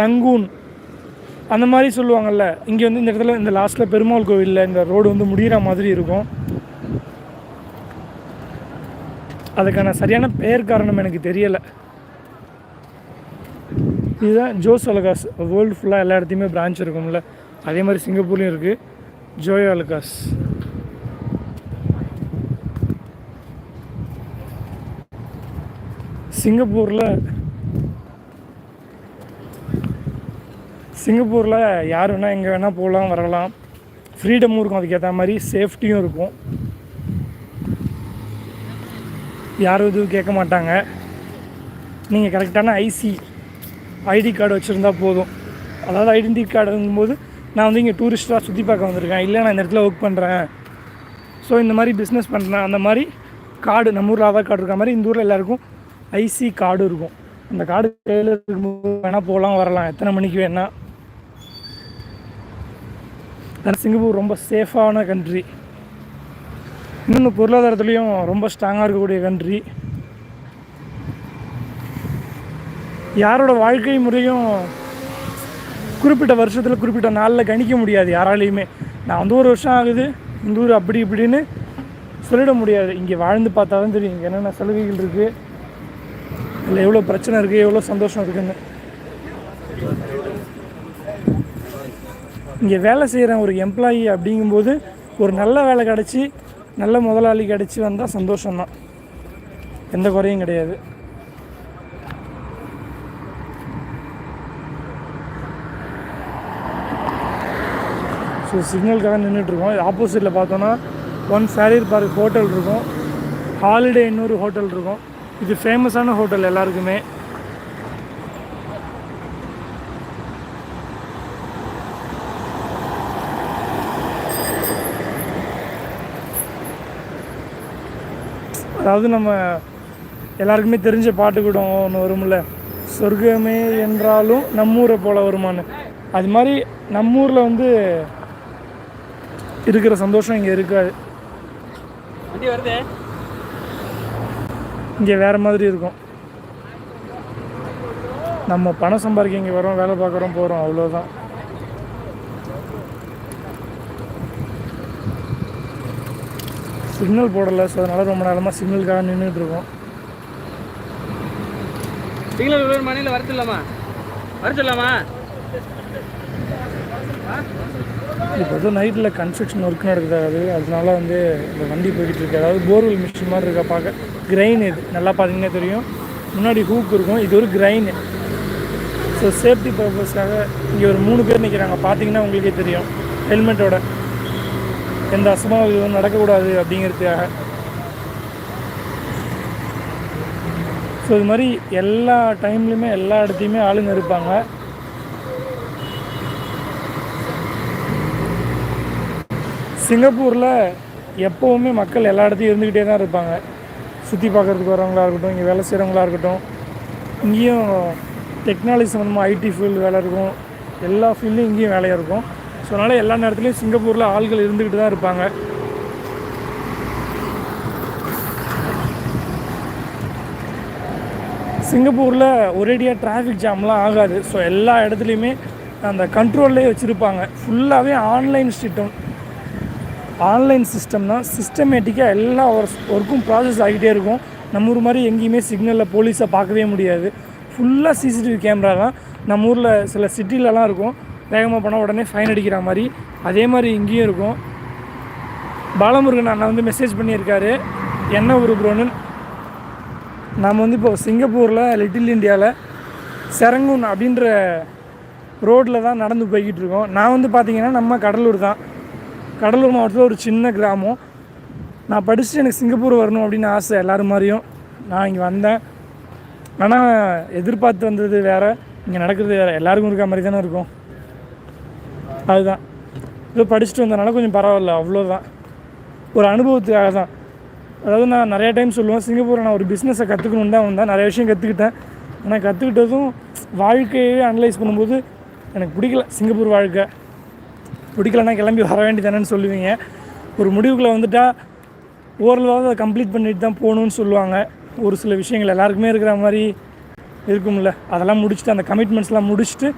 Rangoon அந்த மாதிரி சொல்லுவாங்கள்ல இங்கே வந்து இந்த இடத்துல இந்த லாஸ்ட்டில் பெருமாள் கோவிலில் இந்த ரோடு வந்து முடிகிற மாதிரி இருக்கும். அதுக்கான சரியான பெயர் காரணம் எனக்கு தெரியலை. இதுதான் ஜோஸ் அலகாஸ் வேர்ல்டு ஃபுல்லாக எல்லா இடத்தையுமே பிரான்ச் இருக்கும்ல. அதே மாதிரி சிங்கப்பூர்லேயும் இருக்குது ஜோயோ அலகாஸ். சிங்கப்பூரில் சிங்கப்பூரில் யார் வேணால் எங்கே வேணால் போகலாம் வரலாம். ஃப்ரீடமும் இருக்கும் அதுக்கேற்ற மாதிரி சேஃப்டியும் இருக்கும். யாரும் எதுவும் கேட்க மாட்டாங்க. நீங்கள் கரெக்டான ஐசி ஐடி கார்டு வச்சுருந்தா போதும். அதாவது ஐடென்டி கார்டுங்கும்போது நான் வந்து இங்கே டூரிஸ்ட்டாக சுற்றி பார்க்க வந்திருக்கேன். இல்லை நான் இந்த இடத்துல ஒர்க் பண்ணுறேன் ஸோ இந்த மாதிரி பிஸ்னஸ் பண்ணுறேன் அந்த மாதிரி கார்டு நம்ம ஊரில் ஆதார் கார்டு இருக்க மாதிரி இந்த ஊரில் எல்லாருக்கும் ஐசி கார்டு இருக்கும். அந்த கார்டு கையில் இருக்கும்போது வேணால் போகலாம் வரலாம். எத்தனை மணிக்கு வேணால் ஏன்னா சிங்கப்பூர் ரொம்ப சேஃபான கண்ட்ரி இன்னொன்று பொருளாதாரத்துலேயும் ரொம்ப ஸ்ட்ராங்காக இருக்கக்கூடிய கண்ட்ரி யாரோட வாழ்க்கை முறையும் குறிப்பிட்ட வருஷத்தில் குறிப்பிட்ட நாளில் கணிக்க முடியாது யாராலையுமே. நான் வந்து ஒரு வருஷம் ஆகுது இந்த ஊர் அப்படி இப்படின்னு சொல்லிட முடியாது. இங்கே வாழ்ந்து பார்த்தா தான் தெரியும் இங்கே என்னென்ன சலுகைகள் இருக்குது இல்லை எவ்வளோ பிரச்சனை இருக்குது எவ்வளோ சந்தோஷம் இருக்குதுன்னு இங்கே வேலை செய்கிற ஒரு எம்ப்ளாயி அப்படிங்கும்போது ஒரு நல்ல வேலை கிடச்சி நல்ல முதலாளி கிடச்சி வந்தால் சந்தோஷம்தான். எந்த குறையும் கிடையாது. ஸோ சிக்னலுக்காக நின்றுட்டுருக்கோம் ஆப்போசிட்டில் பார்த்தோன்னா ஒன் ஃபேரியர் பார்க் ஹோட்டல் இருக்கும். ஹாலிடே இன்னொரு ஹோட்டல் இருக்கும். இது ஃபேமஸான ஹோட்டல் எல்லாருக்குமே. அதாவது நம்ம எல்லாருக்குமே தெரிஞ்ச பாட்டு கூட ஒன்று வரும்ல? சொர்க்கமே என்றாலும் நம்மூரை போல வருமான்னு. அது மாதிரி நம்மூரில் வந்து இருக்கிற சந்தோஷம் இங்கே இருக்காது. இங்கே வேறு மாதிரி இருக்கும். நம்ம பணம் சம்பாதிக்க இங்கே வரோம் வேலை பார்க்குறோம் போகிறோம் அவ்வளோதான் சிக்னல் போடலை ஸோ அதனால் ரொம்ப நேரமாக சிக்னலுக்காக நின்றுட்டு இருக்கோம். சிக்னல் ஒரு மணியில் வர சொல்லாமா வர சொல்லாமா இப்போ வந்து நைட்டில் கன்ஸ்ட்ரக்ஷன் ஒர்க் நடக்குது அது? அதனால வந்து இந்த வண்டி போய்கிட்டு இருக்கு. அதாவது போர்வெல் மிஷின் மாதிரி இருக்கா பார்க்க. கிரைன் இது. நல்லா பார்த்தீங்கன்னா தெரியும். முன்னாடி ஹூக் இருக்கும். இது ஒரு கிரைன் ஸோ சேஃப்டி பர்பஸ்க்காக இங்கே ஒரு மூணு பேர் நிற்கிறாங்க பார்த்தீங்கன்னா உங்களுக்கே தெரியும். ஹெல்மெட்டோட எந்த அசம்பாவிதம் நடக்கக்கூடாது அப்படிங்கிறதுக்காக. ஸோ இது மாதிரி எல்லா டைம்லையுமே எல்லா இடத்தையுமே ஆளுங்க இருப்பாங்க. சிங்கப்பூரில் எப்போவுமே மக்கள் எல்லா இடத்தையும் இருந்துக்கிட்டே தான் இருப்பாங்க. சுற்றி பார்க்குறதுக்கு வரவங்களா இருக்கட்டும் இங்கே வேலை செய்கிறவங்களா இருக்கட்டும். இங்கேயும் டெக்னாலஜி சம்மந்தமாக ஐடி ஃபீல்டு வேலை இருக்கும். எல்லா ஃபீல்டும் இங்கேயும் வேலையாக இருக்கும். ஸோ அதனால் எல்லா நேரத்துலையும் சிங்கப்பூரில் ஆள்கள் இருந்துக்கிட்டு தான் இருப்பாங்க. சிங்கப்பூரில் ஒரேடியாக டிராஃபிக் ஜாம்லாம் ஆகாது. ஸோ எல்லா இடத்துலையுமே அந்த கண்ட்ரோல்லே வச்சுருப்பாங்க. ஃபுல்லாகவே ஆன்லைன் சிஸ்டம் ஆன்லைன் சிஸ்டம்னா சிஸ்டமேட்டிக்காக எல்லா ஒர்க்கும் ப்ராசஸ் ஆகிட்டே இருக்கும். நம்ம ஊர் மாதிரி எங்கேயுமே சிக்னலில் போலீஸை பார்க்கவே முடியாது. ஃபுல்லாக சிசிடிவி கேமரா தான் நம்ம ஊரில் சில சிட்டிலலாம் இருக்கும். வேகமாக போனால் உடனே ஃபைன் அடிக்கிற மாதிரி. அதே மாதிரி இங்கேயும் இருக்கும். பாலமுருகன் அண்ணா வந்து மெசேஜ் பண்ணியிருக்காரு. என்ன ஒரு ப்ரோன்னு நம்ம வந்து இப்போ சிங்கப்பூரில் லிட்டில் இந்தியாவில் செரங்கூன் அப்படின்ற ரோட்டில் தான் நடந்து போய்கிட்டு இருக்கோம். நான் வந்து பார்த்தீங்கன்னா நம்ம கடலூர் தான். கடலூர் மாவட்டத்தில் ஒரு சின்ன கிராமம். நான் படிச்சுட்டு எனக்கு சிங்கப்பூர் வரணும் அப்படின்னு ஆசை எல்லோரும் மாதிரியும். நான் இங்கே வந்தேன். ஆனால் எதிர்பார்த்து வந்தது வேறு இங்கே நடக்கிறது வேறு. எல்லாருக்கும் இருக்க மாதிரி தானே இருக்கும். அதுதான். ஏதோ படிச்சுட்டு வந்தனால கொஞ்சம் பரவாயில்ல அவ்வளோதான் ஒரு அனுபவத்துக்காக தான். அதாவது நான் நிறையா டைம் சொல்லுவேன் சிங்கப்பூரில் நான் ஒரு பிஸ்னஸை கற்றுக்கணுன்னு தான் வந்தேன். நிறைய விஷயம் கற்றுக்கிட்டேன் ஆனால் கற்றுக்கிட்டதும் வாழ்க்கையே அனலைஸ் பண்ணும்போது எனக்கு பிடிக்கல சிங்கப்பூர் வாழ்க்கை. பிடிக்கலன்னா கிளம்பி வர வேண்டியதானேன்னு சொல்லுவீங்க. ஒரு முடிவுக்குள்ளே வந்துட்டால் ஓரளவாவது அதை கம்ப்ளீட் பண்ணிட்டு தான் போகணுன்னு சொல்லுவாங்க. ஒரு சில விஷயங்கள் எல்லாருக்குமே இருக்கிற மாதிரி இருக்கும்ல. அதெல்லாம் முடிச்சுட்டு அந்த கமிட்மெண்ட்ஸ்லாம் முடிச்சுட்டு